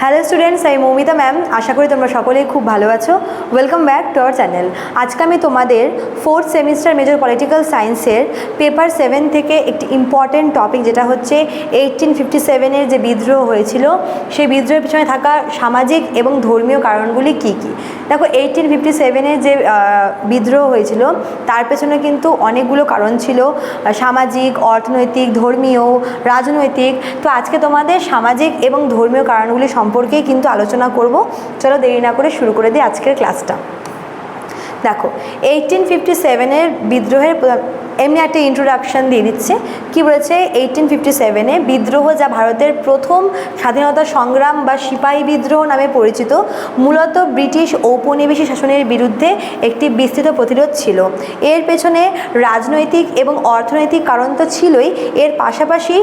Hello students আমি Moumita ma'am আশা করি তোমরা সকলেই খুব ভালো আছো। Welcome back to our channel আজকে আমি তোমাদের ফোর্থ সেমিস্টার মেজর পলিটিক্যাল সায়েন্সের পেপার সেভেন থেকে একটি ইম্পর্টেন্ট টপিক যেটা হচ্ছে এইটিন ফিফটি সেভেনের যে বিদ্রোহ হয়েছিল, সেই বিদ্রোহের পিছনে থাকা সামাজিক এবং ধর্মীয় কারণগুলি কী কী? দেখো এইটিন ফিফটি সেভেনের যে বিদ্রোহ হয়েছিল, তার পেছনে কিন্তু অনেকগুলো কারণ ছিল, সামাজিক, অর্থনৈতিক, ধর্মীয়, রাজনৈতিক। তো আজকে তোমাদের সামাজিক এবং ধর্মীয় কারণগুলি সম্পর্কেই কিন্তু আলোচনা করব। চলো দেরি না করে শুরু করে দিই আজকের ক্লাসটা দেখো এইটিন ফিফটি সেভেনের বিদ্রোহের এমনি একটা ইন্ট্রোডাকশন দিয়ে দিচ্ছে। কি বলেছে? এইটিন ফিফটি সেভেনে বিদ্রোহ যা ভারতের প্রথম স্বাধীনতা সংগ্রাম বা সিপাহী বিদ্রোহ নামে পরিচিত, মূলত ব্রিটিশ ঔপনিবেশিক শাসনের বিরুদ্ধে একটি বিস্তৃত প্রতিরোধ ছিল। এর পেছনে রাজনৈতিক এবং অর্থনৈতিক কারণ তো ছিলই। এর পাশাপাশি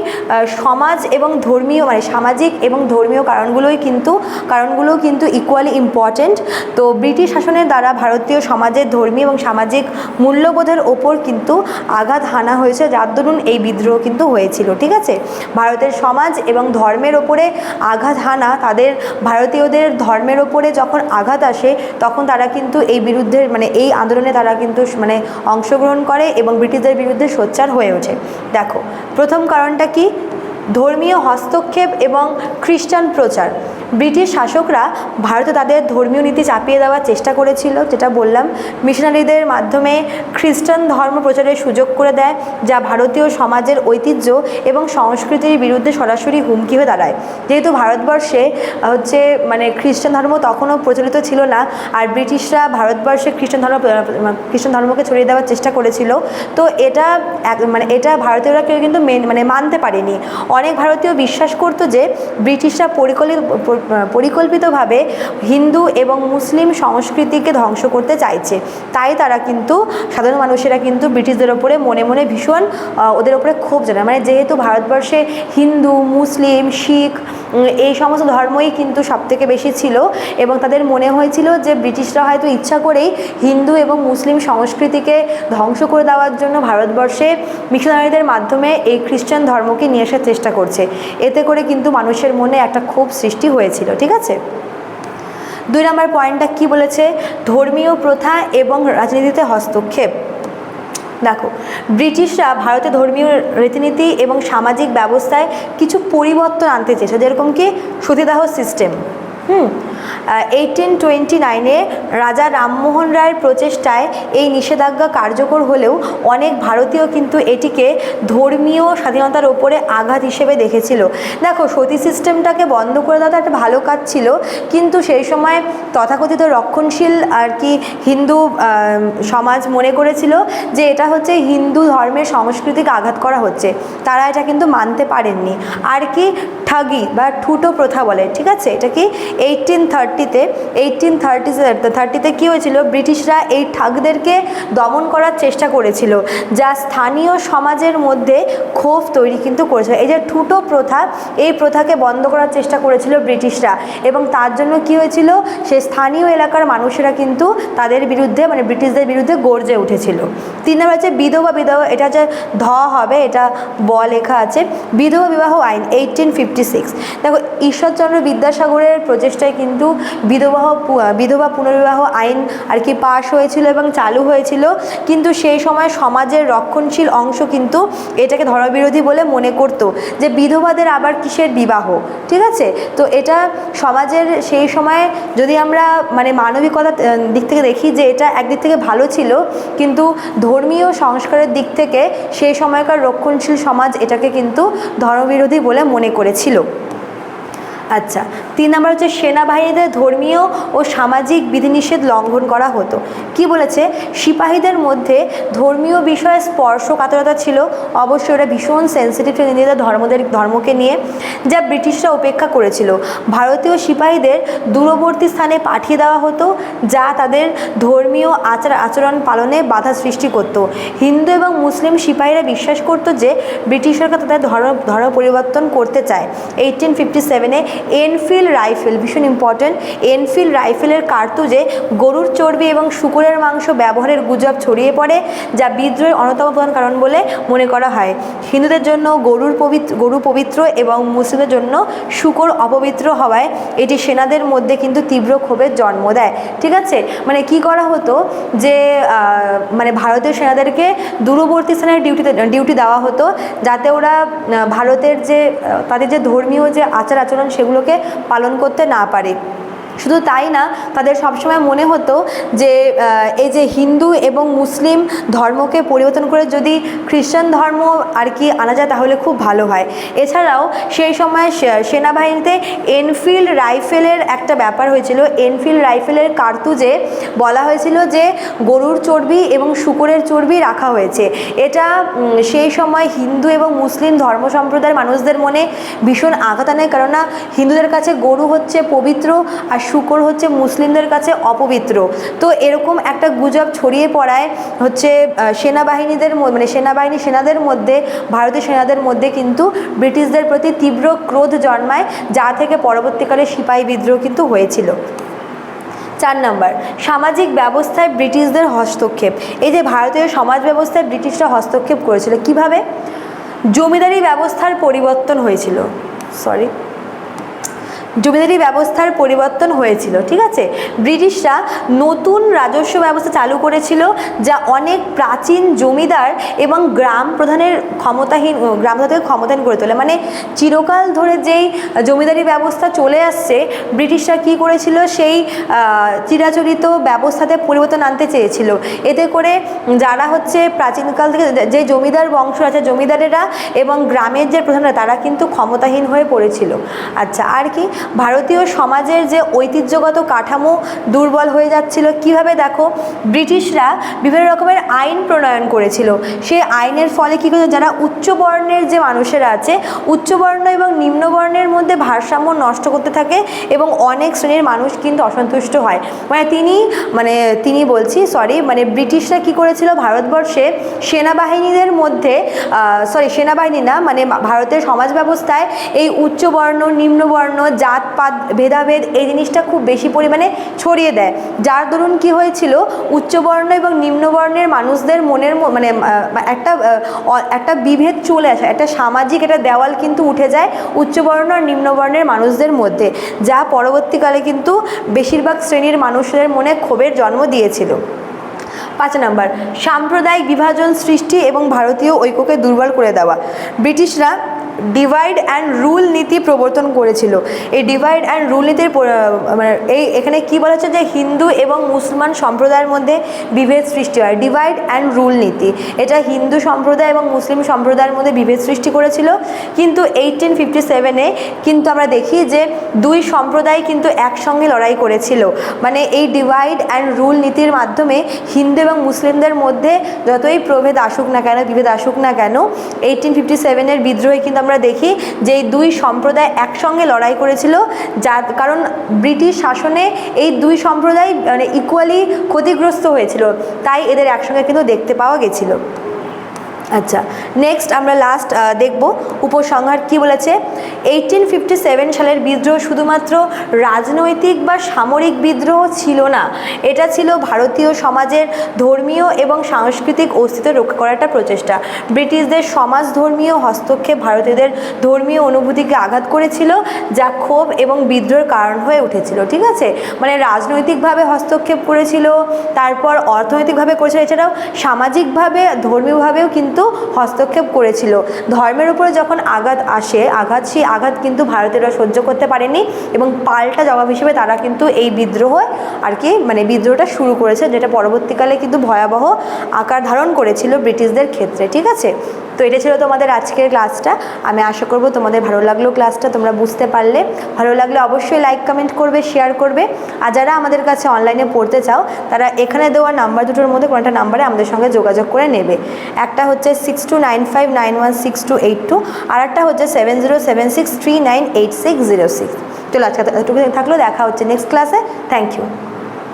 সমাজ এবং ধর্মীয় মানে সামাজিক এবং ধর্মীয় কারণগুলোই কিন্তু, কারণগুলোও কিন্তু ইকুয়ালি ইম্পর্ট্যান্ট তো ব্রিটিশ শাসনের দ্বারা ভারতীয় সমাজের ধর্মীয় এবং সামাজিক মূল্যবোধের ওপর কিন্তু আঘাত হানা হয়েছে, যার দরুন এই বিদ্রোহ কিন্তু হয়েছিল, ঠিক আছে? ভারতের সমাজ এবং ধর্মের ওপরে আঘাত হানা, তাদের ভারতীয়দের ধর্মের ওপরে যখন আঘাত আসে, তখন তারা কিন্তু এই বিরুদ্ধে মানে এই আন্দোলনে তারা কিন্তু মানে অংশগ্রহণ করে এবং ব্রিটিশদের বিরুদ্ধে সোচ্চার হয়ে ওঠে। দেখো, প্রথম কারণটা কি? ধর্মীয় হস্তক্ষেপ এবং খ্রিস্টান প্রচার। ব্রিটিশ শাসকরা ভারতে তাদের ধর্মীয় নীতি চাপিয়ে দেওয়ার চেষ্টা করেছিল, যেটা বললাম। মিশনারিদের মাধ্যমে খ্রিস্টান ধর্ম প্রচারের সুযোগ করে দেয়, যা ভারতীয় সমাজের ঐতিহ্য এবং সংস্কৃতির বিরুদ্ধে সরাসরি হুমকি হয়ে দাঁড়ায়। যেহেতু ভারতবর্ষে হচ্ছে মানে খ্রিস্টান ধর্ম তখনও প্রচলিত ছিল না, আর ব্রিটিশরা ভারতবর্ষে খ্রিস্টান ধর্ম, খ্রিস্টান ধর্মকে ছড়িয়ে দেওয়ার চেষ্টা করেছিল, তো এটা মানে এটা ভারতীয়রা কেউ কিন্তু মেন মানে মানতে পারেনি। অনেক ভারতীয় বিশ্বাস করতো যে ব্রিটিশরা পরিকল্পিত পরিকল্পিতভাবে হিন্দু এবং মুসলিম সংস্কৃতিকে ধ্বংস করতে চাইছে। তাই তারা কিন্তু, সাধারণ মানুষেরা কিন্তু ব্রিটিশদের ওপরে মনে মনে ভীষণ ওদের ওপরে ক্ষোভ জানায়। মানে যেহেতু ভারতবর্ষে হিন্দু, মুসলিম, শিখ এই সমস্ত ধর্মই কিন্তু সবথেকে বেশি ছিল এবং তাদের মনে হয়েছিল যে ব্রিটিশরা হয়তো ইচ্ছা করেই হিন্দু এবং মুসলিম সংস্কৃতিকে ধ্বংস করে দেওয়ার জন্য ভারতবর্ষে মিশনারিদের মাধ্যমে এই খ্রিস্টান ধর্মকে নিয়ে আসার চেষ্টা করছে। এতে করে কিন্তু মানুষের মনে একটা ক্ষোভ সৃষ্টি হয়েছিল, ঠিক আছে? দুই নম্বর পয়েন্টটা কি বলেছে? ধর্মীয় প্রথা এবং রাজনীতিতে হস্তক্ষেপ। দেখো, ব্রিটিশরা ভারতে ধর্মীয় রীতিনীতি এবং সামাজিক ব্যবস্থায় কিছু পরিবর্তন আনতে চেয়েছে, যেরকম কি সতীদাহ সিস্টেম হুম? এইটিন টোয়েন্টি নাইনে রাজা রামমোহন রায়ের প্রচেষ্টায় এই নিষেধাজ্ঞা কার্যকর হলেও অনেক ভারতীয় কিন্তু এটিকে ধর্মীয় স্বাধীনতার ওপরে আঘাত হিসেবে দেখেছিল। দেখো, সতী সিস্টেমটাকে বন্ধ করে দেওয়া একটা ভালো কাজ ছিল, কিন্তু সেই সময় তথাকথিত রক্ষণশীল আর কি হিন্দু সমাজ মনে করেছিল যে এটা হচ্ছে হিন্দু ধর্মের সংস্কৃতিকে আঘাত করা হচ্ছে। তারা এটা কিন্তু মানতে পারেননি। আর কি ঠাগি বা ঠুটো প্রথা বলে, ঠিক আছে? এটা কি এইটিন থার্টিতে এইটিন থার্টি থার্টিতে কী হয়েছিল? ব্রিটিশরা এই ঠাকদেরকে দমন করার চেষ্টা করেছিল, যা স্থানীয় সমাজের মধ্যে ক্ষোভ তৈরি কিন্তু করেছিল এই যে ঠুটো প্রথা, এই প্রথাকে বন্ধ করার চেষ্টা করেছিল ব্রিটিশরা এবং তার জন্য কি হয়েছিল? সে স্থানীয় এলাকার মানুষেরা কিন্তু তাদের বিরুদ্ধে মানে ব্রিটিশদের বিরুদ্ধে গর্জে উঠেছিল। তিন নম্বর হচ্ছে বিধবা বিধবা, এটা যে ধ হবে, এটা ব লেখা আছে, বিধবা বিবাহ আইন এইটিন ফিফটি সিক্স দেখো, ঈশ্বরচন্দ্র বিদ্যাসাগরের প্রচেষ্টায় কিন্তু বিধবা পু- বিধবা পুনর্বিবাহ আইন আর কি পাশ হয়েছিল এবং চালু হয়েছিল। কিন্তু সেই সময় সমাজের রক্ষণশীল অংশ কিন্তু এটাকে ধর্মবিরোধী বলে মনে করতো যে বিধবাদের আবার কিসের বিবাহ, ঠিক আছে? তো এটা সমাজের সেই সময় যদি আমরা মানে মানবিকতার দিক থেকে দেখি যে এটা একদিক থেকে ভালো ছিল, কিন্তু ধর্মীয় সংস্কারের দিক থেকে সেই সময়কার রক্ষণশীল সমাজ এটাকে কিন্তু ধর্মবিরোধী বলে মনে করেছিল। আচ্ছা তিন নম্বর হচ্ছে সেনাবাহিনীদের ধর্মীয় ও সামাজিক বিধিনিষেধ লঙ্ঘন করা হতো। কি বলেছে? সিপাহীদের মধ্যে ধর্মীয় বিষয়ে স্পর্শকাতরতা ছিল। অবশ্যই ওরা ভীষণ সেন্সিটিভ ছিল নিজেদের ধর্মদের, ধর্মকে নিয়ে, যা ব্রিটিশরা উপেক্ষা করেছিল। ভারতীয় সিপাহীদের দূরবর্তী স্থানে পাঠিয়ে দেওয়া হতো, যা তাদের ধর্মীয় আচার, আচরণ পালনে বাধা সৃষ্টি করত। হিন্দু এবং মুসলিম সিপাহীরা বিশ্বাস করতো যে ব্রিটিশ সরকার তাদের ধর্ম ধর্ম পরিবর্তন করতে চায়। এইটিন ফিফটি সেভেনে এনফিল্ড রাইফেল, ভীষণ ইম্পর্ট্যান্ট এনফিল্ড রাইফেলের কার্তুজে গরুর চর্বি এবং শুকুরের মাংস ব্যবহারের গুজব ছড়িয়ে পড়ে, যা বিদ্রোহের অন্যতম প্রধান কারণ বলে মনে করা হয়। হিন্দুদের জন্য গরুর পবিত্র, গরু পবিত্র এবং মুসলিমদের জন্য শুকর অপবিত্র হওয়ায় এটি সেনাদের মধ্যে কিন্তু তীব্র ক্ষোভের জন্ম দেয়। ঠিক আছে? মানে কি করা হতো যে মানে ভারতীয় সেনাদেরকে দূরবর্তী স্থানের ডিউটিতে ডিউটি দেওয়া হতো, যাতে ওরা ভারতের যে তাদের যে ধর্মীয় যে আচার আচরণ সেগুলোকে পালন করতে না পারে। শুধু তাই না, তাদের সবসময় মনে হতো যে এই যে হিন্দু এবং মুসলিম ধর্মকে পরিবর্তন করে যদি খ্রিস্টান ধর্ম আর কি আনা যায় তাহলে খুব ভালো হয়। এছাড়াও সেই সময় সেনাবাহিনীতে এনফিল্ড রাইফেলের একটা ব্যাপার হয়েছিল। এনফিল্ড রাইফেলের কার্তুজে বলা হয়েছিল যে, গরুর চর্বি এবং শুকুরের চর্বি রাখা হয়েছে। এটা সেই সময় হিন্দু এবং মুসলিম ধর্ম সম্প্রদায়ের মানুষদের মনে ভীষণ আঘাত আনে। কেননা হিন্দুদের কাছে গরু হচ্ছে পবিত্র আর শুকর হচ্ছে মুসলিমদের কাছে অপবিত্র। তো এরকম একটা গুজব ছড়িয়ে পড়ায় হচ্ছে সেনাবাহিনীদের মানে সেনাবাহিনী সেনাদের মধ্যে, ভারতীয় সেনাদের মধ্যে কিন্তু ব্রিটিশদের প্রতি তীব্র ক্রোধ জন্মায়, যা থেকে পরবর্তীকালে সিপাহী বিদ্রোহ কিন্তু হয়েছিল। চার নম্বর, সামাজিক ব্যবস্থায় ব্রিটিশদের হস্তক্ষেপ। এই যে ভারতীয় সমাজ ব্যবস্থায় ব্রিটিশরা হস্তক্ষেপ করেছিল, কীভাবে? জমিদারি ব্যবস্থার পরিবর্তন হয়েছিল। সরি। জমিদারি ব্যবস্থার পরিবর্তন হয়েছিল, ঠিক আছে? ব্রিটিশরা নতুন রাজস্ব ব্যবস্থা চালু করেছিল যা অনেক প্রাচীন জমিদার এবং গ্রাম প্রধানের ক্ষমতাহীন গ্রাম প্রধানকে ক্ষমতাহীন করে তোলে। মানে চিরকাল ধরে যেই জমিদারি ব্যবস্থা চলে আসছে, ব্রিটিশরা কি করেছিল? সেই চিরাচরিত ব্যবস্থাতে পরিবর্তন আনতে চেয়েছিল। এতে করে যারা হচ্ছে প্রাচীনকাল থেকে যে- জমিদার বংশ আছে, জমিদারেরা এবং গ্রামের যে প্রধানরা, তারা কিন্তু ক্ষমতাহীন হয়ে পড়েছিল। আচ্ছা আর কি? ভারতীয় সমাজের যে ঐতিহ্যগত কাঠামো দুর্বল হয়ে যাচ্ছিল, কীভাবে দেখো? ব্রিটিশরা বিভিন্ন রকমের আইন প্রণয়ন করেছিল। সেই আইনের ফলে কী করেছে যারা উচ্চ বর্ণের যে মানুষেরা আছে উচ্চবর্ণ এবং নিম্নবর্ণের মধ্যে ভারসাম্য নষ্ট করতে থাকে এবং অনেক শ্রেণির মানুষ কিন্তু অসন্তুষ্ট হয়। মানে তিনি মানে তিনি বলছি সরি মানে ব্রিটিশরা কি করেছিল? ভারতবর্ষে সেনাবাহিনীদের মধ্যে সরি সেনাবাহিনী না মানে ভারতের সমাজ ব্যবস্থায় এই উচ্চবর্ণ নিম্নবর্ণ জাতপাত ভেদাভেদ এই জিনিসটা খুব বেশি পরিমাণে ছড়িয়ে দেয়। যার দরুন কি হয়েছিল উচ্চবর্ণ এবং নিম্নবর্ণের মানুষদের মনের মানে একটা একটা বিভেদ চলে আসে, একটা সামাজিক, একটা দেওয়াল কিন্তু উঠে যায় উচ্চবর্ণ আর নিম্নবর্ণের মানুষদের মধ্যে, যা পরবর্তীকালে কিন্তু বেশিরভাগ শ্রেণির মানুষদের মনে ক্ষোভের জন্ম দিয়েছিল। পাঁচ নম্বর, সাম্প্রদায়িক বিভাজন সৃষ্টি এবং ভারতীয় ঐক্যকে দুর্বল করে দেওয়া। ব্রিটিশরা ডিভাইড অ্যান্ড রুল নীতি প্রবর্তন করেছিল। এই ডিভাইড অ্যান্ড রুল নীতির মানে এই এখানে কি বলা হচ্ছে যে হিন্দু এবং মুসলমান সম্প্রদায়ের মধ্যে বিভেদ সৃষ্টি হয়। ডিভাইড অ্যান্ড রুল নীতি। এটা হিন্দু সম্প্রদায় এবং মুসলিম সম্প্রদায়ের মধ্যে বিভেদ সৃষ্টি করেছিল। কিন্তু এইটিন ফিফটি সেভেনে কিন্তু আমরা দেখি যে দুই সম্প্রদায় কিন্তু একসঙ্গে লড়াই করেছিল। মানে এই ডিভাইড অ্যান্ড রুল নীতির মাধ্যমে হিন্দু এবং মুসলিমদের মধ্যে যতই প্রভেদ আসুক না কেন, বিভেদ আসুক না কেন এইটিন ফিফটি সেভেনের বিদ্রোহে কিন্তু আমরা দেখি যে এই দুই সম্প্রদায় একসঙ্গে লড়াই করেছিল, যা কারণ ব্রিটিশ শাসনে এই দুই সম্প্রদায় মানে ইকুয়ালি ক্ষতিগ্রস্ত হয়েছিল, তাই এদের একসঙ্গে কিন্তু দেখতে পাওয়া গেছিল। আচ্ছা নেক্সট আমরা লাস্ট দেখব উপসংহার কি বলেছে? এইটিন ফিফটি সেভেন সালের বিদ্রোহ শুধুমাত্র রাজনৈতিক বা সামরিক বিদ্রোহ ছিল না, এটা ছিল ভারতীয় সমাজের ধর্মীয় এবং সাংস্কৃতিক অস্তিত্ব রক্ষা করার একটা প্রচেষ্টা। ব্রিটিশদের সমাজ ধর্মীয় হস্তক্ষেপ ভারতীয়দের ধর্মীয় অনুভূতিকে আঘাত করেছিল, যা ক্ষোভ এবং বিদ্রোহের কারণ হয়ে উঠেছিল, ঠিক আছে? মানে রাজনৈতিকভাবে হস্তক্ষেপ করেছিল, তারপর অর্থনৈতিকভাবে করেছিল, এছাড়াও সামাজিকভাবে, ধর্মীয়ভাবেও কিন্তু হস্তক্ষেপ করেছিল। ধর্মের উপরে যখন আঘাত আসে, আঘাত, সেই আঘাত কিন্তু ভারতীয়রা সহ্য করতে পারেনি এবং পাল্টা জবাব হিসেবে তারা কিন্তু এই বিদ্রোহ আর কি মানে বিদ্রোহটা শুরু করেছে, যেটা পরবর্তীকালে কিন্তু ভয়াবহ আকার ধারণ করেছিল ব্রিটিশদের ক্ষেত্রে, ঠিক আছে? তো এটা ছিল তোমাদের আজকের ক্লাসটা আমি আশা করব তোমাদের ভালো লাগল ক্লাসটা তোমরা বুঝতে পারলে। ভালো লাগলে অবশ্যই লাইক কমেন্ট করবে শেয়ার করবে। আর যারা আমাদের কাছে অনলাইনে পড়তে চাও, তারা এখানে দেওয়া নাম্বার দুটোর মধ্যে কোনো একটা নাম্বারে আমাদের সঙ্গে যোগাযোগ করে নেবে। একটা হচ্ছে six two nine five nine one six two eight two আর একটা হচ্ছে seven zero seven six three nine eight six zero six চলো আজকে এতটুকু থাকল, দেখা হচ্ছে নেক্সট ক্লাসে থ্যাংক ইউ